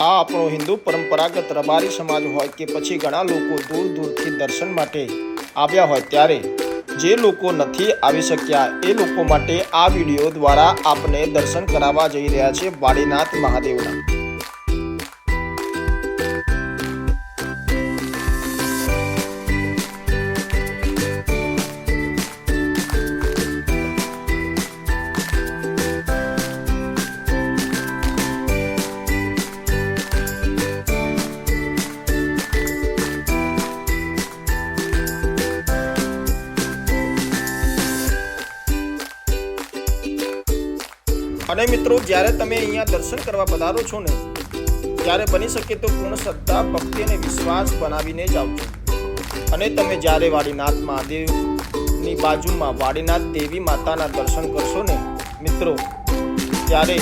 આ આપણો હિન્દુ પરંપરાગત રબારી સમાજ હોય કે પછી ઘણા લોકો દૂર દૂરથી દર્શન માટે આવ્યા હોય ત્યારે જે લોકો નથી આવી શક્યા એ લોકો માટે આ વીડિયો દ્વારા આપને દર્શન કરાવવા જઈ રહ્યા છે વાડીનાથ મહાદેવના. અને મિત્રો, જ્યારે તમે અહીંયા દર્શન કરવા પધારો છો ને, ત્યારે બની શકે તો પૂર્ણ શ્રદ્ધા, ભક્તિ અને વિશ્વાસ બનાવીને જ આવજો. અને તમે જ્યારે વાડીનાથ મહાદેવની બાજુમાં વાડીનાથ દેવી માતાના દર્શન કરશો ને, મિત્રો, ત્યારે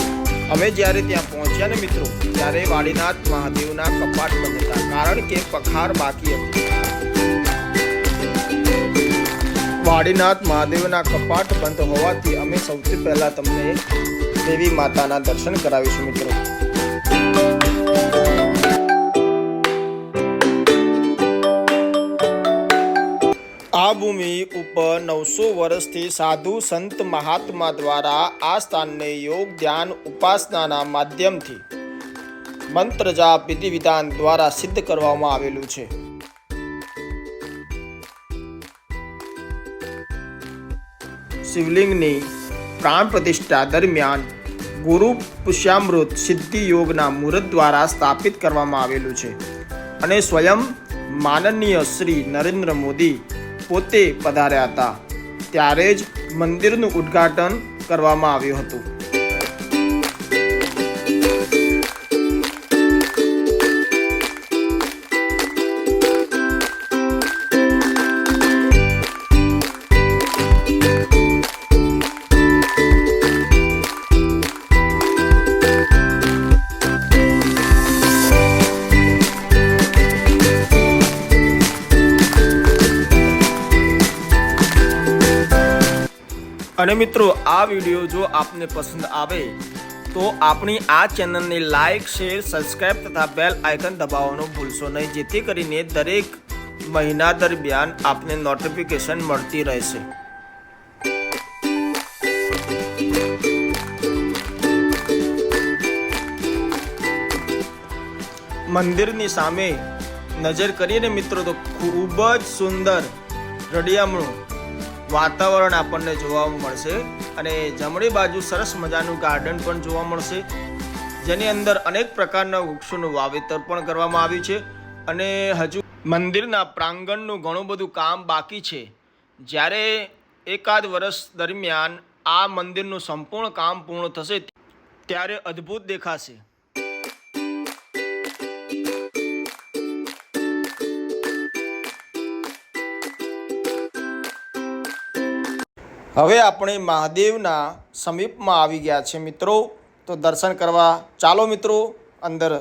અમે જ્યારે ત્યાં પહોંચ્યા ને, મિત્રો, ત્યારે વાડીનાથ મહાદેવના કપાટ બંધ હતા કારણ કે પખાર બાકી હતી. વાડીનાથ મહાદેવના કપાટ બંધ હોવાથી અમે સૌથી પહેલા તમને દેવી માતાના દર્શન કરાવીશું મિત્રો. આ ભૂમિ ઉપર નવસો વર્ષથી સાધુ સંત મહાત્મા દ્વારા આ સ્થાનને યોગ, ધ્યાન, ઉપાસનાના માધ્યમથી મંત્ર જાપ, વિધિ વિધાન દ્વારા સિદ્ધ કરવામાં આવેલું છે. શિવલિંગની પ્રાણ પ્રતિષ્ઠા દરમિયાન ગુરુ પુષ્યામૃત સિદ્ધિ યોગના મુહૂર્ત દ્વારા સ્થાપિત કરવામાં આવેલું છે. અને સ્વયં માનનીય શ્રી નરેન્દ્ર મોદી પોતે પધાર્યા હતા. ત્યારે જ મંદિરનું ઉદ્ઘાટન કરવામાં આવ્યું હતું. અને મિત્રો, આ વીડિયો જો આપને પસંદ આવે તો આપણી આ ચેનલને લાઇક શેર, સબસ્ક્રાઇબ તથા બેલ આઇકન દબાવવાનું ભૂલશો નહીં. જેથી કરીને દરેક મહિના દરમિયાન આપને નોટિફિકેશન મળતી રહેશે. મંદિરની સામે નજર કરીએ ને મિત્રો, તો ખૂબ જ સુંદર રડિયામણું વાતાવરણ આપણને જોવા મળશે અને જમણી બાજુ સરસ મજાનું ગાર્ડન પણ જોવા મળશે, જેની અંદર અનેક પ્રકારના વૃક્ષોનું વાવેતર પણ કરવામાં આવ્યું છે અને હજુ મંદિરના પ્રાંગણનું ઘણું બધું કામ બાકી છે. જ્યારે એકાદ વર્ષ દરમિયાન આ મંદિરનું સંપૂર્ણ કામ પૂર્ણ થશે, ત્યારે અદ્ભુત દેખાશે. હવે આપણે મહાદેવના સમીપમાં આવી ગયા છે મિત્રો. તો દર્શન કરવા ચાલો મિત્રો અંદર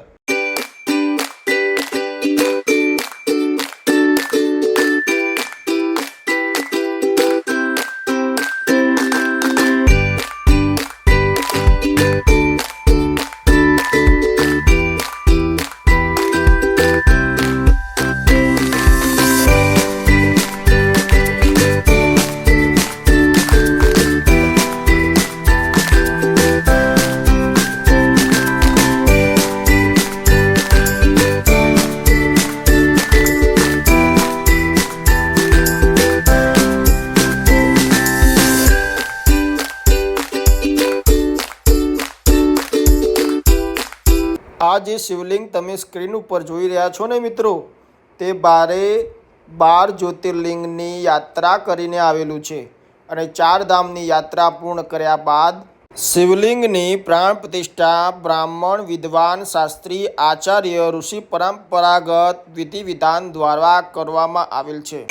આ જે શિવલિંગ તમે સ્ક્રીન ઉપર જોઈ રહ્યા છો ને મિત્રો, તે બારે બાર જ્યોતિર્લિંગની યાત્રા કરીને આવેલું છે અને ચાર ધામની યાત્રા પૂર્ણ કર્યા બાદ શિવલિંગની પ્રાણ પ્રતિષ્ઠા બ્રાહ્મણ વિદ્વાન શાસ્ત્રી આચાર્ય ઋષિ પરંપરાગત વિધિ વિધાન દ્વારા કરવામાં આવેલ છે.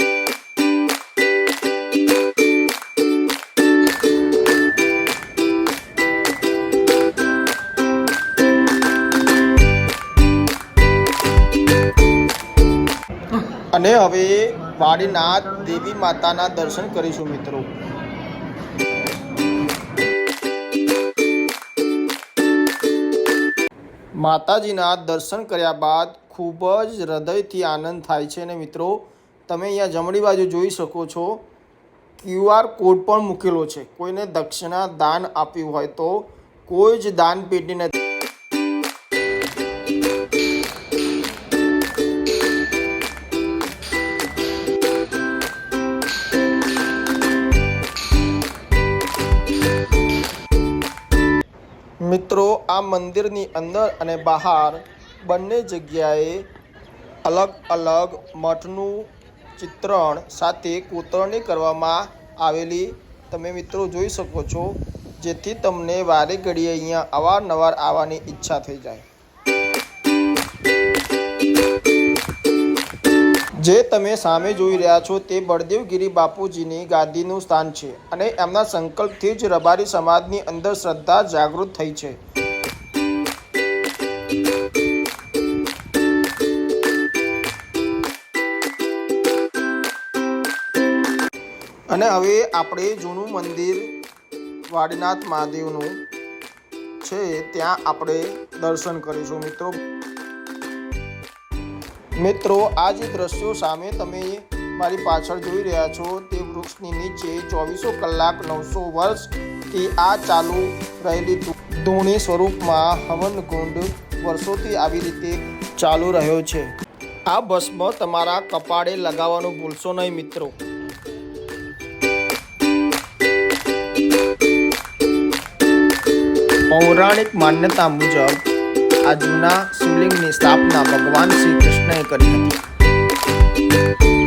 અને હવે વાડીનાથ દેવી માતાના દર્શન કરીશું મિત્રો. માતાજીના દર્શન કર્યા બાદ ખૂબ જ હૃદયથી આનંદ થાય છે ને મિત્રો. તમે અહીંયા જમણી બાજુ જોઈ શકો છો. ક્યુઆર કોડ પણ મૂકેલો છે. કોઈને દક્ષિણા દાન આપ્યું હોય તો કોઈ જ દાન પેટી નથી આ મંદિરની અંદર અને બહાર બંને જગ્યાએ અલગ અલગ મઠનું ચિત્રણ સાથે કોતરણી કરવામાં આવેલી તમે મિત્રો જોઈ શકો છો, જેથી તમને વારે ઘડીએ અહીંયા અવારનવાર આવવાની ઈચ્છા થઈ જાય. જે તમે સામે જોઈ રહ્યા છો તે બળદેવગીરી બાપુજીની ગાદીનું સ્થાન છે અને એમના સંકલ્પથી જ રબારી સમાજની અંદર શ્રદ્ધા જાગૃત થઈ છે. અને હવે આપણે જૂનું મંદિર વાડીનાથ મહાદેવનું છે, ત્યાં આપણે દર્શન કરીશું મિત્રો. મિત્રો, આ જે દ્રશ્યો સામે તમે મારી પાછળ જોઈ રહ્યા છો, તે વૃક્ષની નીચે ચોવીસો કલાક નવસો વર્ષથી આ ચાલુ રહેલી ધૂણી સ્વરૂપમાં હવન કુંડ વર્ષોથી આવી રીતે ચાલુ રહ્યો છે. આ ભસ્મ તમારા કપાળે લગાવવાનું ભૂલશો નહીં મિત્રો. પૌરાણિક માન્યતા મુજબ આ જૂના શિવલિંગની સ્થાપના ભગવાન શ્રી કૃષ્ણએ કરી હતી.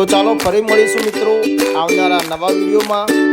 તો ચાલો ફરી મળીશું મિત્રો આવનારા નવા વિડીયોમાં.